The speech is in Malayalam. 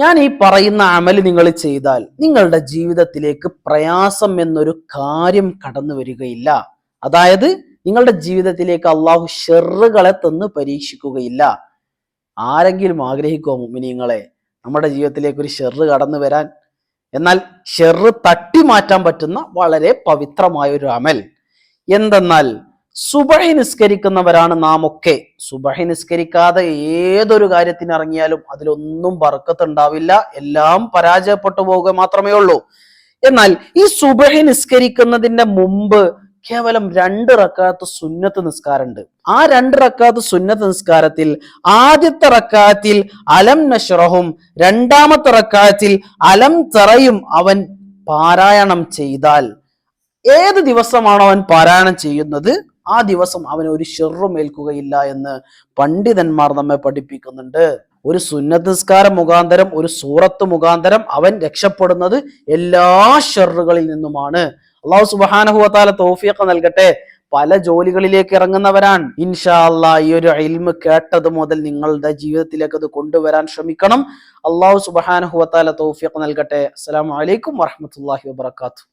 ഞാൻ ഈ പറയുന്ന അമൽ നിങ്ങൾ ചെയ്താൽ നിങ്ങളുടെ ജീവിതത്തിലേക്ക് പ്രയാസം എന്നൊരു കാര്യം കടന്നു വരികയില്ല. അതായത് നിങ്ങളുടെ ജീവിതത്തിലേക്ക് അള്ളാഹു ഷെറുകളെ തന്ന് പരീക്ഷിക്കുകയില്ല. ആരെങ്കിലും ആഗ്രഹിക്കുമോ മുമിനിങ്ങളെ നമ്മുടെ ജീവിതത്തിലേക്ക് ഒരു ഷെറ് കടന്നു വരാൻ? എന്നാൽ ഷെറ് തട്ടി മാറ്റാൻ പറ്റുന്ന വളരെ പവിത്രമായ ഒരു അമൽ. എന്തെന്നാൽ സുബഹി നിസ്കരിക്കുന്നവരാണ് നാം ഒക്കെ സുബഹി നിസ്കരിക്കാതെ ഏതൊരു കാര്യത്തിന് ഇറങ്ങിയാലും അതിലൊന്നും ബർക്കത്തുണ്ടാവില്ല. എല്ലാം പരാജയപ്പെട്ടു പോവുക മാത്രമേ ഉള്ളൂ. എന്നാൽ ഈ സുബഹി നിസ്കരിക്കുന്നതിന്റെ മുമ്പ് കേവലം രണ്ട് റക്കാത്ത് സുന്നത്ത് നിസ്കാരമുണ്ട്. ആ രണ്ട് റക്കാത്ത് സുന്നത്ത് നിസ്കാരത്തിൽ ആദ്യത്തെ റക്കാത്തിൽ അലം നഷ്റഹും രണ്ടാമത്തെ റക്കാത്തിൽ അലം തറയും അവൻ പാരായണം ചെയ്താൽ ഏത് ദിവസമാണോ അവൻ പാരായണം ചെയ്യുന്നത്? ആ ദിവസം അവന് ഒരു ഷെറും ഏൽക്കുകയില്ല എന്ന് പണ്ഡിതന്മാർ നമ്മെ പഠിപ്പിക്കുന്നുണ്ട്. ഒരു സുന്നത്ത് നിസ്കാരം മുഖാന്തരം ഒരു സൂറത്ത് മുഖാന്തരം അവൻ രക്ഷപ്പെടുന്നത് എല്ലാ ഷെറുകളിൽ നിന്നുമാണ്. അള്ളാഹു സുബാനഹുവത്താല തോഫിയൊക്കെ നൽകട്ടെ. പല ജോലികളിലേക്ക് ഇറങ്ങുന്നവരാണ്. ഇൻഷാ ഈ ഒരു ഇൽമ് കേട്ടത് മുതൽ നിങ്ങളുടെ ജീവിതത്തിലേക്ക് അത് കൊണ്ടുവരാൻ ശ്രമിക്കണം. അള്ളാഹു സുബാനഹുവത്താല തോഫിയൊക്കെ നൽകട്ടെ. അസ്സലാമു അലൈക്കും വാഹമത്തല്ലാഹി വബർക്കാത്തു